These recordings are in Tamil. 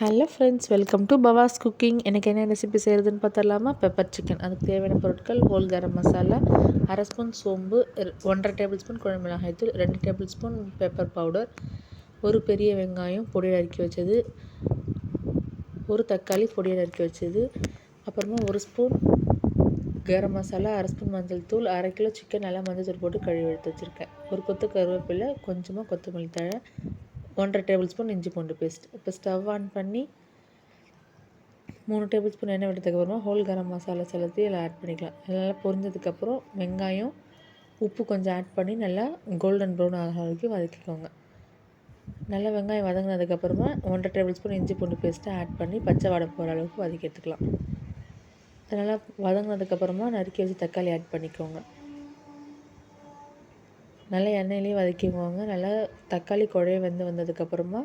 Hello friends welcome to Bava's cooking. எனக்கு என்ன ரெசிபி செய்கிறதுன்னு பார்த்தரலாமா பெப்பர் சிக்கன் அதுக்கு தேவையான பொருட்கள் ஹோல் கரம் மசாலா அரை ஸ்பூன் சோம்பு ஒன்றரை டேபிள் ஸ்பூன் குழம்பு மிளகாய்த்தூள் ரெண்டு டேபிள் ஸ்பூன் பெப்பர் பவுடர் ஒரு பெரிய வெங்காயம் பொடியில் நறுக்கி வச்சது ஒரு தக்காளி பொடியில் நறுக்கி வச்சது அப்புறமா ஒரு ஸ்பூன் கரம் மசாலா அரை ஸ்பூன் மஞ்சள் தூள் அரை கிலோ சிக்கன் நல்லா மஞ்சள் தூள் போட்டு கழுவி எடுத்து வச்சுருக்கேன். ஒரு கொத்து கருவேப்பிலை கொஞ்சமாக கொத்தமல்லி தழை ஒன்றரை டேபிள் ஸ்பூன் இஞ்சி பூண்டு பேஸ்ட். இப்போ ஸ்டவ் ஆன் பண்ணி மூணு டேபிள் ஸ்பூன் எண்ணெய் விட்டதுக்கப்புறமா ஹோல் கரம் மசாலா செலுத்தி எல்லாம் ஆட் பண்ணிக்கலாம். நல்லா பொரிஞ்சதுக்கப்புறம் வெங்காயம் உப்பு கொஞ்சம் ஆட் பண்ணி நல்லா கோல்டன் ப்ரௌன் ஆகிற வரைக்கும் வதக்கிக்கோங்க. நல்லா வெங்காயம் வதங்கினதுக்கப்புறமா ஒன்றரை டேபிள் ஸ்பூன் இஞ்சி பூண்டு பேஸ்ட்டை ஆட் பண்ணி பச்சை வாடை போகிற அளவுக்கு வதக்கி எடுத்துக்கலாம். நல்லா வதங்கினதுக்கப்புறமா நறுக்கி வச்சு தக்காளி ஆட் பண்ணிக்கோங்க. நல்லா எண்ணெயிலையும் வதக்கிக்குவாங்க நல்லா தக்காளி குழைய வந்து வந்ததுக்கப்புறமா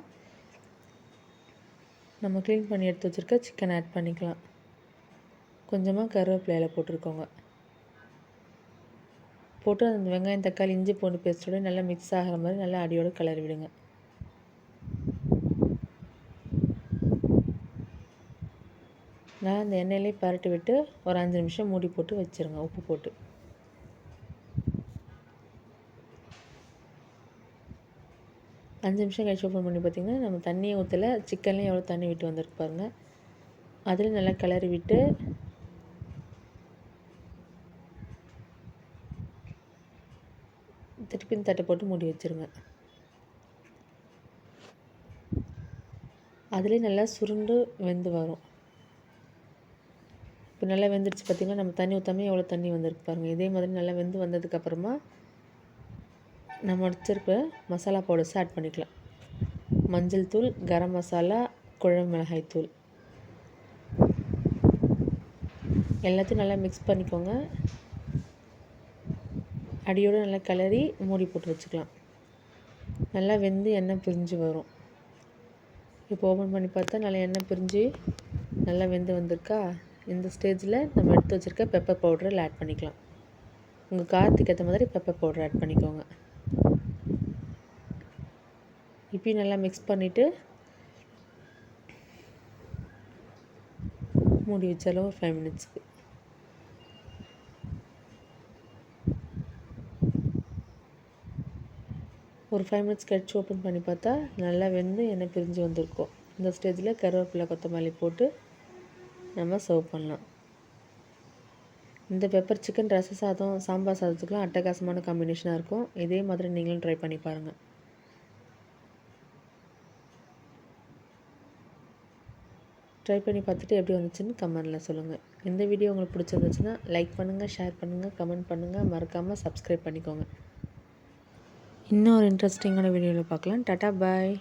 நம்ம க்ளீன் பண்ணி எடுத்து வச்சுருக்க சிக்கன் ஆட் பண்ணிக்கலாம். கொஞ்சமாக கருவேப்பிலையில் போட்டிருக்கோங்க. போட்டு அந்த வெங்காயம் தக்காளி இஞ்சி பூண்டு பேஸ்ட்டோட நல்லா மிக்ஸ் ஆகிற மாதிரி நல்லா அடியோடு கிளறி விடுங்க. நான் அந்த எண்ணெயிலே பரட்டி விட்டு ஒரு அஞ்சு நிமிஷம் மூடி போட்டு வச்சுருங்க. உப்பு போட்டு. அஞ்சு நிமிஷம் கழிச்சு ஓப்பன் பண்ணி பார்த்தீங்கன்னா நம்ம தண்ணியை ஊற்றல சிக்கன்லேயும் எவ்வளோ தண்ணி விட்டு வந்திருக்கு பாருங்கள் அதில் நல்லா கிளறி விட்டு திருப்பி தட்டை போட்டு மூடி வச்சுருங்க. அதுலேயே நல்லா சுருண்டு வெந்து வரும். இப்போ நல்லா வெந்துடுச்சு பார்த்திங்கன்னா நம்ம தண்ணி ஊற்றாமே எவ்வளோ தண்ணி வந்திருக்கு பாருங்கள் இதே மாதிரி நல்லா வெந்து வந்ததுக்கப்புறமா நம்ம வச்சுருக்க மசாலா பவுடர்ஸ் ஆட் பண்ணிக்கலாம். மஞ்சள் தூள் கரம் மசாலா குழம்பு மிளகாய் தூள். எல்லாத்தையும் நல்லா மிக்ஸ் பண்ணிக்கோங்க. அடியோடு நல்லா கிளறி மூடி போட்டு வச்சுக்கலாம். நல்லா வெந்து எண்ணெய் பிரிஞ்சு வரும். இப்போ ஓப்பன் பண்ணி பார்த்தா நல்லா எண்ணெய் பிரிஞ்சு நல்லா வெந்து வந்திருக்கா? இந்த ஸ்டேஜில் நம்ம எடுத்து வச்சுருக்க பெப்பர் பவுடரில் ஆட் பண்ணிக்கலாம். உங்கள் காரத்துக்கு ஏற்ற மாதிரி பெப்பர் பவுடர் ஆட் பண்ணிக்கோங்க. இப்பயும் நல்லா மிக்ஸ் பண்ணிவிட்டு மூடி வச்சாலும் ஒரு ஃபைவ் மினிட்ஸ்க்கு ஒரு ஃபைவ் மினிட்ஸ் கழிச்சு ஓப்பன் பண்ணி பார்த்தா நல்லா வெந்து எண்ணெய் பிரிஞ்சு வந்திருக்கும். இந்த ஸ்டேஜில் கருவேப்பிலை கொத்தமல்லி போட்டு நம்ம சர்வ் பண்ணலாம். இந்த பெப்பர் சிக்கன் ரச சாதம் சாம்பார் சாதத்துக்குலாம் அட்டகாசமான காம்பினேஷனாக இருக்கும். இதே மாதிரி நீங்களும் ட்ரை பண்ணி பாருங்கள் ட்ரை பண்ணி பார்த்துட்டு எப்படி வந்துச்சுன்னு கமெண்டில் சொல்லுங்கள் இந்த வீடியோ உங்களுக்கு பிடிச்சிருந்துச்சுன்னா லைக் பண்ணுங்கள் ஷேர் பண்ணுங்கள் கமெண்ட் பண்ணுங்கள் மறக்காமல் சப்ஸ்கிரைப் பண்ணிக்கோங்க. இன்னும் ஒரு இன்ட்ரெஸ்டிங்கான வீடியோவில் பார்க்கலாம். டாட்டா பாய்